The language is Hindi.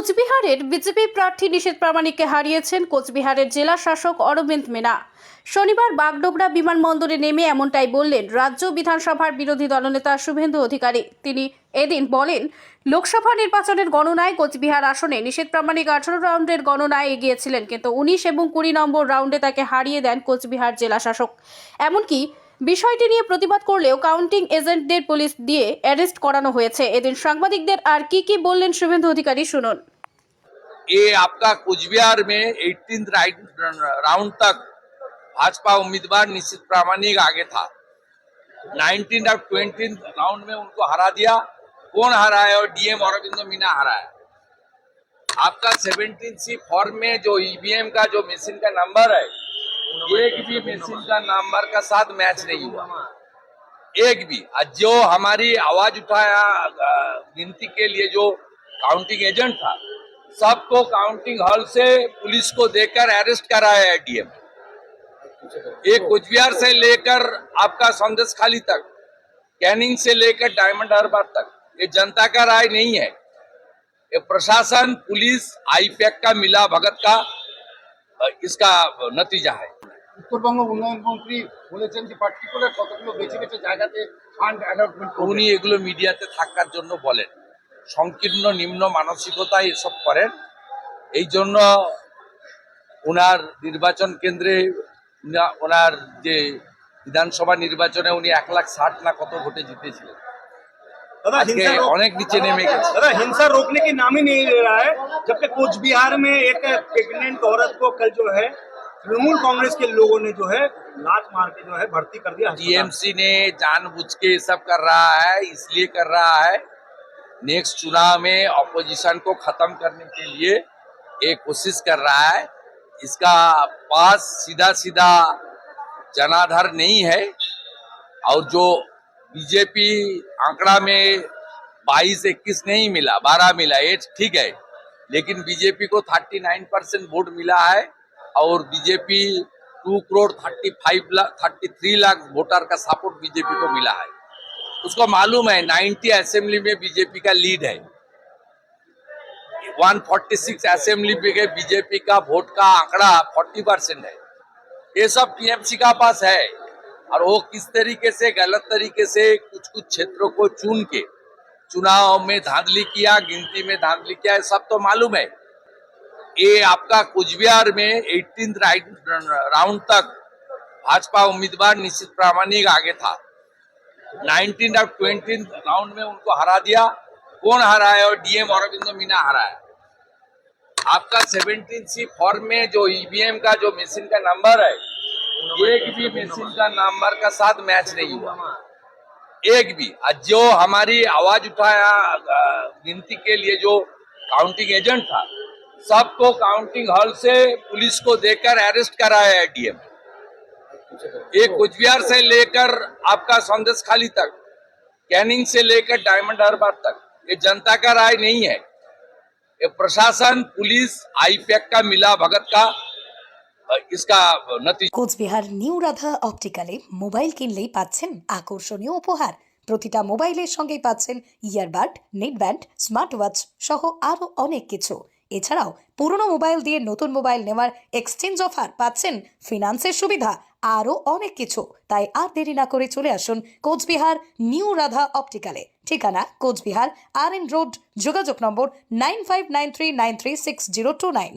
কোচবিহারের বিজেপি প্রার্থী নিষেধ প্রামাণিককে হারিয়েছেন কোচবিহারের জেলা শাসক অরবিন্দ মেনা। শনিবার বাগডোগরা বিমানবন্দরে নেমে এমনটাই বললেন রাজ্য বিধানসভার বিরোধী দলনেতা শুভেন্দু অধিকারী। তিনি এদিন বলেন, লোকসভা নির্বাচনের গণনায় কোচবিহার আসনে নিষেধ প্রামাণিক আঠারো রাউন্ডের গণনায় এগিয়েছিলেন, কিন্তু উনিশ এবং কুড়ি নম্বর রাউন্ডে তাকে হারিয়ে দেন কোচবিহার জেলা শাসক। এমনকি বিষয়টি নিয়ে প্রতিবাদ করলেও কাউন্টিং এজেন্টদের পুলিশ দিয়ে অ্যারেস্ট করানো হয়েছে এদিন সাংবাদিকদের আর কি কি বললেন শুভেন্দু অধিকারী শুনুন ये आपका कुचबिहार में 18 राउंड तक भाजपा उम्मीदवार निश्चित प्रामाणिक आगे था 19 और 20 राउंड में उनको हरा दिया कौन हरा है और डीएम अरविंदो मीना हरा है आपका 17 सी फॉर्म में जो ईवीएम का जो मशीन का नंबर है एक भी मशीन का नंबर का साथ मैच नहीं हुआ। एक भी जो हमारी आवाज़ उठाया गिनती के लिए जो काउंटिंग एजेंट था, सबको काउंटिंग हॉल से पुलिस को देकर अरेस्ट कराया है डीएम ये कुचबिहार से लेकर आपका संदेश खाली तक कैनिंग से लेकर डायमंड हार्बर तक, ये जनता का राय नहीं है। ये प्रशासन, पुलिस आईपैक का, मिला भगत का इसका नतीजा है। উত্তরবঙ্গ উন্নয়ন মন্ত্রী বলেছেন যে পার্টিকুলার কতগুলো বেছে বেছে জায়গাতে ফান্ড অ্যালটমেন্ট উনি এগুলো মিডিয়াতে থাকার জন্য বলেন সংকীর্ণ নিম্ন মানসিকতায় এসব করেন এই জন্য ওনার নির্বাচন কেন্দ্রে উনা- ওনার যে বিধানসভা নির্বাচনে উনি এক লাখ ষাট না কত ভোটে জিতেছিলেন दादा আজকে हिंसा रोक- অনেক নিচে নেমে গেছে दादा हिंसा रोकने की नाम ही नहीं ले रहा है जबकि कोच बिहार में एक प्रेग्नेंट औरत को कल जो है तृणमूल कांग्रेस के लोगों ने जो है लात मार के जो है भर्ती कर दिया। टीएमसी ने जानबूझ के सब कर रहा है, इसलिए कर रहा है। नेक्स्ट चुनाव में ऑपोजिशन को खत्म करने के लिए ये कोशिश कर रहा है। इसका पास सीधा सीधा जनाधार नहीं है। और जो बीजेपी आंकड़ा में 22 21 नहीं मिला 12 मिला, ये ठीक है। लेकिन बीजेपी को 39 परसेंट वोट मिला है। और BJP two crore thirty five lakh thirty three lakh voter का सपोर्ट बीजेपी को मिला है। उसको मालूम है 90 असेंबली में बीजेपी का लीड है। 146 असेंबली में बीजेपी का वोट का आंकड़ा 40 परसेंट है। ये सब टीएमसी का पास है। और वो किस तरीके से, गलत तरीके से कुछ कुछ क्षेत्रों को चुन के, चुनाव में धांधली किया, गिनती में धांधली किया सब तो मालूम है। ये आपका कुचबिहार में 18 राउंड तक भाजपा उम्मीदवार निश्चित प्रामाणिक आगे था। 19 और 20 राउंड में उनको हरा दिया। कौन हरा है? और डीएम अरविंदो मीना हरा है। आपका 17 सी फॉर्म में जो ईवीएम का, जो मशीन का नंबर है, एक भी मशीन का नंबर का साथ मैच नहीं हुआ। एक भी। जो हमारी आवाज़ उठाया गिनती के लिए जो काउंटिंग एजेंट था सबको काउंटिंग हॉल से पुलिस को देकर अरेस्ट कराया है डीएम ये कुचबिहार से लेकर आपका संदेश खाली तक कैनिंग से लेकर डायमंड हार्बर तक ये जनता का राय नहीं है ये प्रशासन पुलिस आईपैक का मिला भगत का अ, इसका नतीजा কোচবিহার নিউ রাধা অপটিক্যালে মোবাইল কিনলেই পাচ্ছেন আকর্ষণীয় উপহার প্রতিটা মোবাইলের সঙ্গেই পাচ্ছেন ইয়ারবাড নেটব্যান্ড স্মার্ট ওয়াচ সহ আরও অনেক কিছু এছাড়াও পুরনো মোবাইল দিয়ে নতুন মোবাইল নেওয়ার এক্সচেঞ্জ অফার পাচ্ছেন ফিনান্সের সুবিধা আরও অনেক কিছু। তাই আর দেরি না করে চলে আসুন কোচবিহার নিউ রাধা অপটিক্যালে ঠিকানা কোচবিহার আর এন রোড যোগাযোগ নম্বর nine five nine three nine three six zero two nine